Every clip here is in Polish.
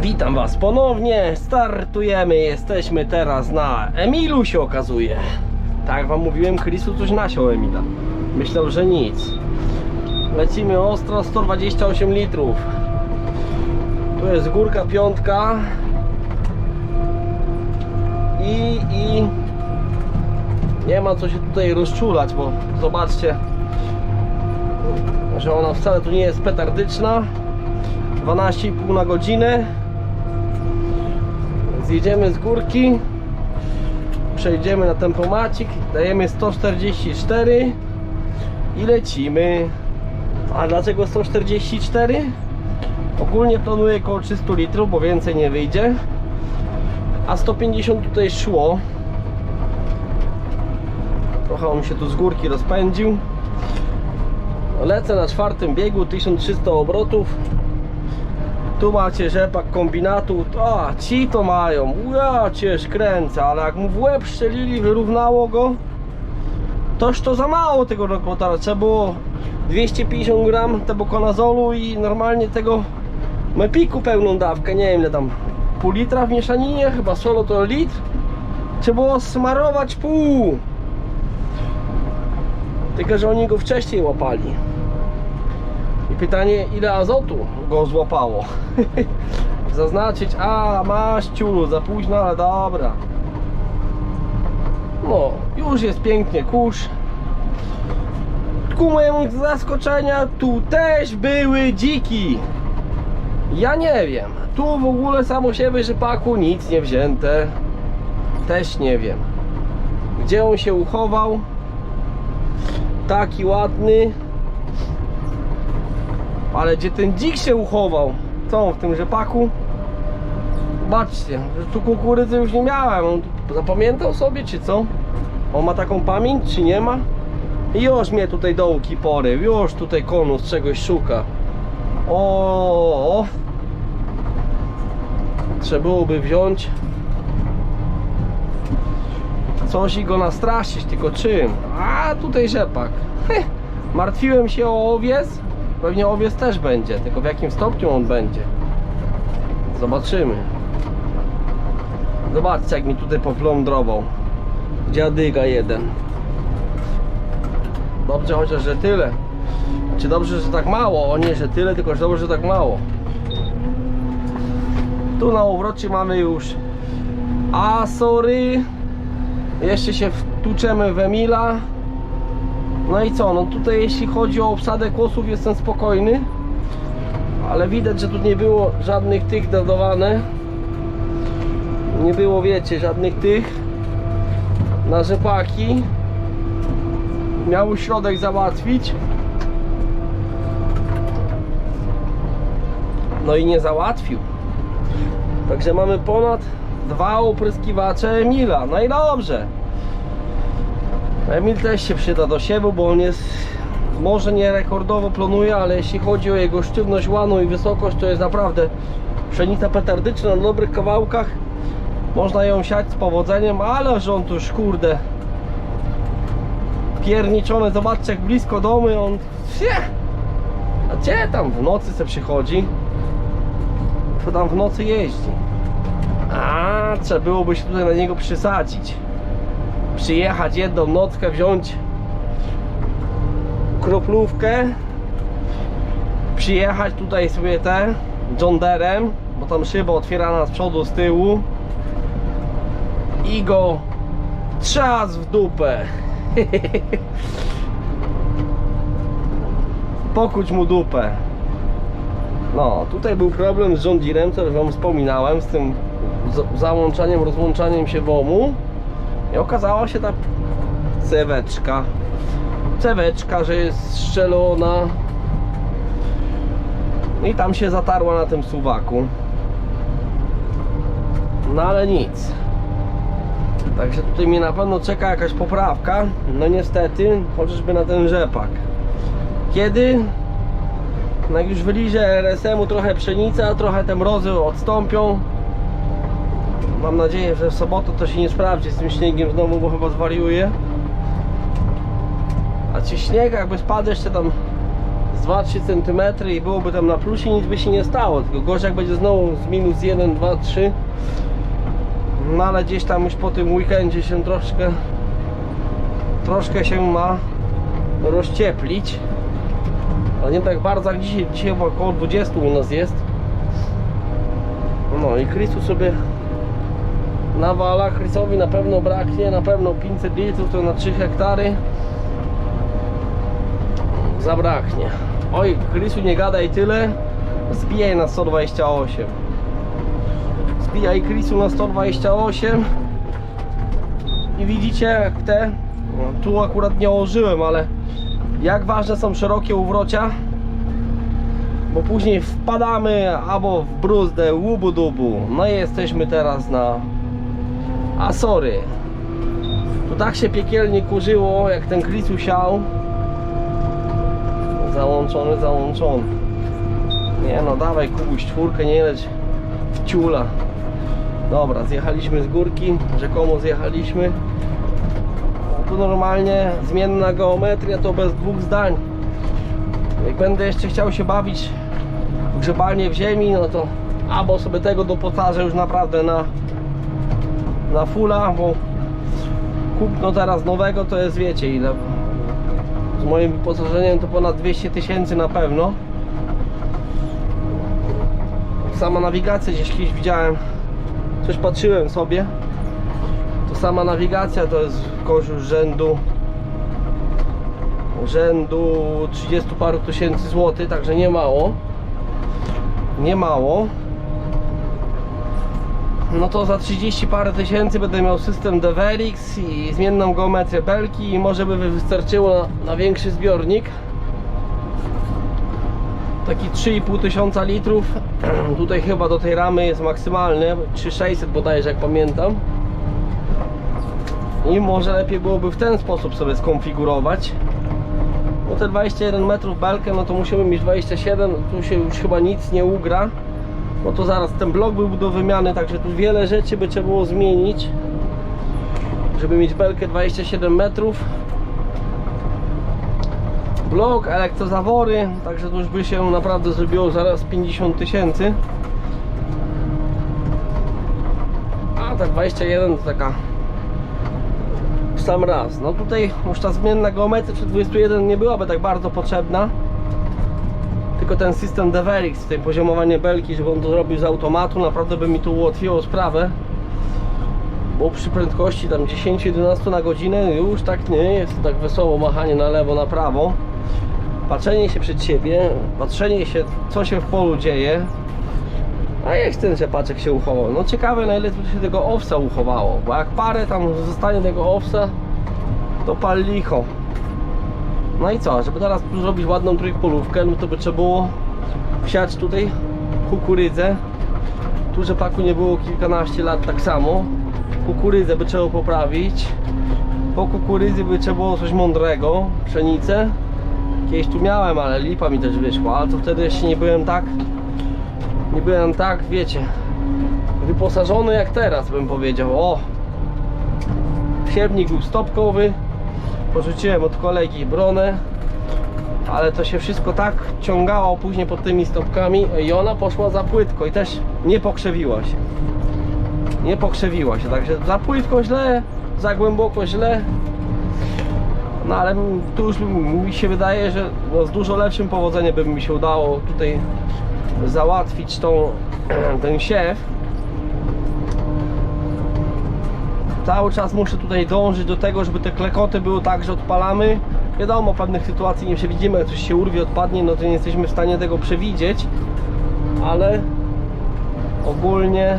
Witam Was ponownie, startujemy, jesteśmy teraz na Emilu się okazuje. Tak Wam mówiłem, Chrisu coś nasiął Emila. Myślał, że nic. Lecimy ostro, 128 litrów. Tu jest górka piątka. I, i nie ma co się tutaj rozczulać, bo zobaczcie że ona wcale tu nie jest petardyczna 12,5 na godzinę. Zjedziemy z górki. Przejdziemy na tempomacik. Dajemy 144 i lecimy. A dlaczego 144? ogólnie planuję około 300 litrów, bo więcej nie wyjdzie. A 150 tutaj szło. Trochę on się tu z górki rozpędził. Lecę na czwartym biegu 1300 obrotów tu macie rzepak kombinatu. A ci to mają. Ja cię kręcę ale jak mu w łeb szczelili wyrównało go toż to za mało tego rokotara. Trzeba było 250 gram tebokonazolu i normalnie tego mepiku pełną dawkę. Nie wiem ile tam pół litra w mieszaninie chyba solo to litr. Trzeba było smarować pół. Tylko, że oni go wcześniej łapali. Pytanie, ile azotu go złapało? Zaznaczyć, a masz ciulu, za późno, ale dobra. No, już jest pięknie kurz. Ku mojemu zaskoczenia, tu też były dziki. Ja nie wiem. Tu w ogóle samo siebie rzepaku nic nie wzięte. Też nie wiem. Gdzie on się uchował? taki ładny ale gdzie ten dzik się uchował co w tym rzepaku zobaczcie, że tu kukurydzy już nie miałem on zapamiętał sobie czy co on ma taką pamięć czy nie ma i już mnie tutaj dołki porył już tutaj konus czegoś szuka o. trzeba byłoby wziąć coś i go nastraszyć, tylko czym? A tutaj rzepak. Heh. Martwiłem się o owiec. Pewnie owiec też będzie, tylko w jakim stopniu on będzie. Zobaczymy. Zobaczcie jak mi tutaj poplądrował. Dziadyga jeden. Dobrze chociaż, że tyle. Czy dobrze, że tak mało? O nie, że tyle, tylko że dobrze, że tak mało. Tu na obrocie mamy już Asory. Jeszcze się wtłuczemy w Emila. No i co? No tutaj jeśli chodzi o obsadę kłosów jestem spokojny. Ale widać, że tu nie było żadnych tych dodawane. Nie było, wiecie, żadnych tych na rzepaki. Miał środek załatwić. No i nie załatwił. Także mamy ponad dwa opryskiwacze Emila. No i dobrze. Emil też się przyda do siewu, bo on jest może nie rekordowo planuje, ale jeśli chodzi o jego sztywność łanu i wysokość, to jest naprawdę pszenica petardyczna na dobrych kawałkach. Można ją siać z powodzeniem, ale że on tu już kurde pierniczony, zobaczcie jak blisko domy on Cie! A gdzie tam w nocy se przychodzi? To tam w nocy jeździ. A, trzeba byłoby się tutaj na niego przysadzić. Przyjechać jedną nockę, wziąć kroplówkę. Przyjechać tutaj sobie te John Derem, bo tam szyba otwierana z przodu, z tyłu. I go trzas w dupę. Pokuć mu dupę. No, tutaj był problem z Deerem, co wam wspominałem, z tym załączaniem, rozłączaniem się WOMu i okazała się ta ceweczka. Ceweczka, że jest strzelona. I tam się zatarła na tym suwaku. No ale nic. Także tutaj mnie na pewno czeka jakaś poprawka. No niestety, chociażby na ten rzepak. Kiedy? No jak już wyliże RSM-u trochę pszenica, trochę te mrozy odstąpią Mam nadzieję, że w sobotę to się nie sprawdzi z tym śniegiem znowu, bo chyba zwariuje. A czy śnieg jakby spadł jeszcze tam z 2-3 cm i byłoby tam na plusie, nic by się nie stało. Tylko gorzej jak będzie znowu z minus 1, 2, 3. No ale gdzieś tam już po tym weekendzie się troszkę troszkę się ma rozcieplić. Ale nie tak bardzo jak dzisiaj, dzisiaj około 20 u nas jest. No i Chrisu sobie nawala. Chrisowi na pewno braknie, na pewno 500 litrów to na 3 hektary zabraknie. Oj, Chrisu nie gadaj tyle, zbijaj na 128. Zbijaj Chrisu na 128 i widzicie jak te, no, tu akurat nie ożyłem, ale jak ważne są szerokie uwrocia, bo później wpadamy albo w bruzdę, łubu dubu. No i jesteśmy teraz na Asory. Tu tak się piekielnie kurzyło, jak ten Chrisu siał. Załączony, załączony. Nie no, dawaj Kubuś czwórkę, nie leć w ciula. Dobra, zjechaliśmy z górki, rzekomo zjechaliśmy. Tu normalnie zmienna geometria to bez dwóch zdań. Jak będę jeszcze chciał się bawić grzebanie w ziemi, no to albo sobie tego doposażę już naprawdę na na fulla, bo kupno teraz nowego to jest wiecie ile. Z moim wyposażeniem to ponad 200 tysięcy na pewno. Sama nawigacja gdzieś kiedyś widziałem. Coś patrzyłem sobie. To sama nawigacja to jest kogoś już rzędu rzędu 30 paru tysięcy złotych, także nie mało. Nie mało no to za 30 parę tysięcy będę miał system DVRX i zmienną geometrię belki i może by wystarczyło na, na większy zbiornik. Taki 3,5 tysiąca litrów. Tutaj chyba do tej ramy jest maksymalny 3600 bodajże jak pamiętam. I może lepiej byłoby w ten sposób sobie skonfigurować. No te 21 metrów belkę no to musimy mieć 27 tu się już chyba nic nie ugra no to zaraz ten blok był do wymiany, także tu wiele rzeczy by trzeba było zmienić żeby mieć belkę 27 metrów. Blok, elektrozawory także to już by się naprawdę zrobiło zaraz 50 tysięcy. A tak 21 to taka w sam raz. No tutaj już ta zmienna geometria przy 21 nie byłaby tak bardzo potrzebna tylko ten system DVRX, tutaj poziomowanie belki, żeby on to zrobił z automatu, naprawdę by mi tu ułatwiło sprawę. Bo przy prędkości tam 10-11 na godzinę już tak nie jest tak wesoło machanie na lewo, na prawo. Patrzenie się przed siebie, patrzenie się co się w polu dzieje. A jak ten rzepaczek się uchował? No ciekawe na ile się tego owsa uchowało, bo jak parę tam zostanie tego owsa, to pal licho. No i co, żeby teraz zrobić ładną trójpolówkę, no to by trzeba było wsiać tutaj kukurydzę. Tu rzepaku nie było kilkanaście lat tak samo. Kukurydzę by trzeba poprawić. Po kukurydzy by trzeba było coś mądrego, pszenicę. Kiedyś tu miałem, ale lipa mi też wyszła, ale to wtedy jeszcze nie byłem tak, nie byłem tak, wiecie, wyposażony jak teraz bym powiedział. O! Siewnik był stopkowy, porzuciłem od kolegi bronę ale to się wszystko tak ciągało później pod tymi stopkami i ona poszła za płytko i też nie pokrzewiła się. Nie pokrzewiła się, także za płytko źle za głęboko źle. No ale tu już mi się wydaje, że no z dużo lepszym powodzeniem by mi się udało tutaj załatwić tą, ten siew cały czas muszę tutaj dążyć do tego, żeby te klekoty były tak, że odpalamy. Wiadomo, pewnych sytuacji nie przewidzimy, jak coś się urwie, odpadnie, no to nie jesteśmy w stanie tego przewidzieć, ale ogólnie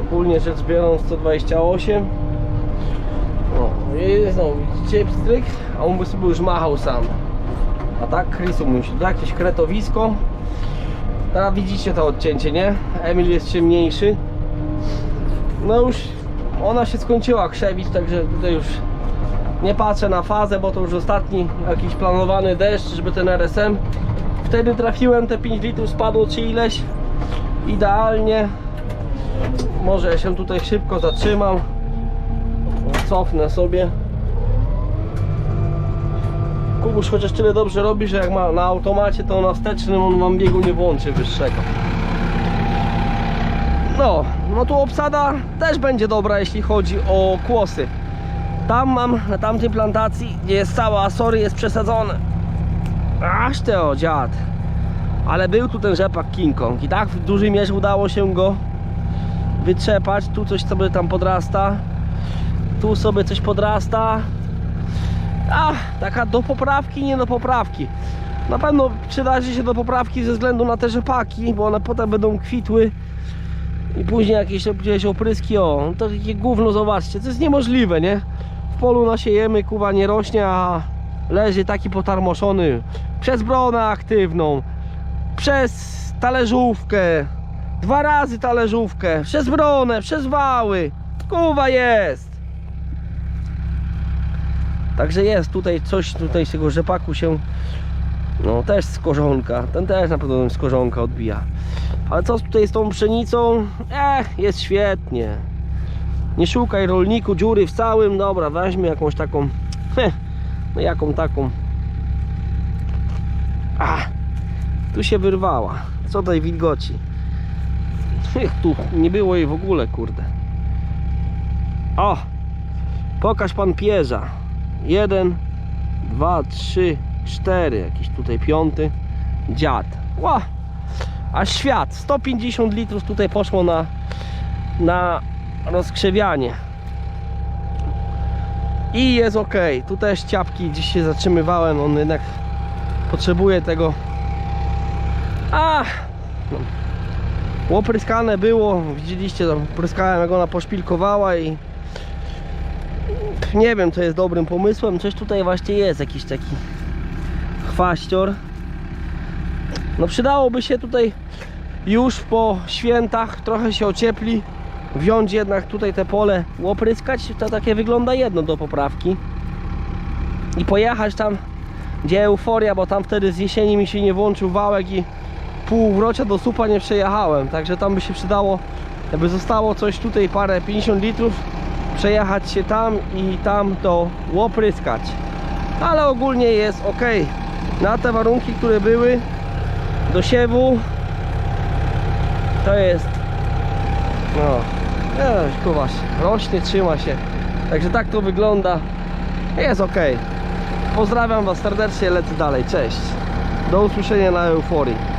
ogólnie rzecz biorąc 128 no i znowu widzicie pstryk, a on by sobie już machał sam. A tak Chrisu musi, tu jakieś kretowisko. Teraz widzicie to odcięcie, nie? Emil jest ciemniejszy. No już ona się skończyła krzewić, także tutaj już nie patrzę na fazę, bo to już ostatni jakiś planowany deszcz, żeby ten RSM wtedy trafiłem, te 5 litrów spadło czy ileś. Idealnie. Może ja się tutaj szybko zatrzymam. Cofnę sobie. Kubusz chociaż tyle dobrze robi, że jak ma na automacie, to na wstecznym on wam biegu nie włączy wyższego. No, no tu obsada też będzie dobra, jeśli chodzi o kłosy. Tam mam, na tamtej plantacji, gdzie jest cała Asory, jest przesadzone. Aż te o dziad. Ale był tu ten rzepak King Kong i tak w dużej mierze udało się go wytrzepać. Tu coś sobie tam podrasta. Tu sobie coś podrasta. A, taka do poprawki, nie do poprawki. Na pewno przydarzy się do poprawki ze względu na te rzepaki, bo one potem będą kwitły i później jakieś gdzieś opryski, o, to takie gówno, zobaczcie, to jest niemożliwe, nie? W polu nasiejemy, kuwa nie rośnie, a leży taki potarmoszony przez bronę aktywną, przez talerzówkę, dwa razy talerzówkę, przez bronę, przez wały, kuwa jest. Także jest tutaj coś tutaj z tego rzepaku się no też z korzonka. Ten też na pewno z korzonka odbija. Ale co tutaj z tą pszenicą? Ech, jest świetnie. Nie szukaj rolniku dziury w całym. Dobra, weźmy jakąś taką. Heh, no jaką taką. A, tu się wyrwała. Co tej wilgoci? Ech, tu nie było jej w ogóle, kurde. O! Pokaż pan pierza. Jeden, dwa, trzy, cztery. Jakiś tutaj piąty. Dziad. Ła! A świat. 150 litrów tutaj poszło na, na rozkrzewianie. I jest ok. Tu też ciapki gdzieś się zatrzymywałem. On jednak potrzebuje tego. A! No. Łopryskane było. Widzieliście, tam pryskałem jak ona poszpilkowała i nie wiem, co jest dobrym pomysłem. Coś tutaj właśnie jest, jakiś taki chwaścior. No przydałoby się tutaj już po świętach trochę się ociepli. Wziąć jednak tutaj te pole, łopryskać. To takie wygląda jedno do poprawki. I pojechać tam, gdzie euforia, bo tam wtedy z jesieni mi się nie włączył wałek i pół wrocia do supa nie przejechałem. Także tam by się przydało, jakby zostało coś tutaj, parę 50 litrów, przejechać się tam i tam to łopryskać. Ale ogólnie jest ok. Na te warunki, które były do siewu, to jest no, kuwasz, rośnie, trzyma się. Także tak to wygląda. Jest ok. Pozdrawiam Was serdecznie, lecę dalej. Cześć. Do usłyszenia na euforii.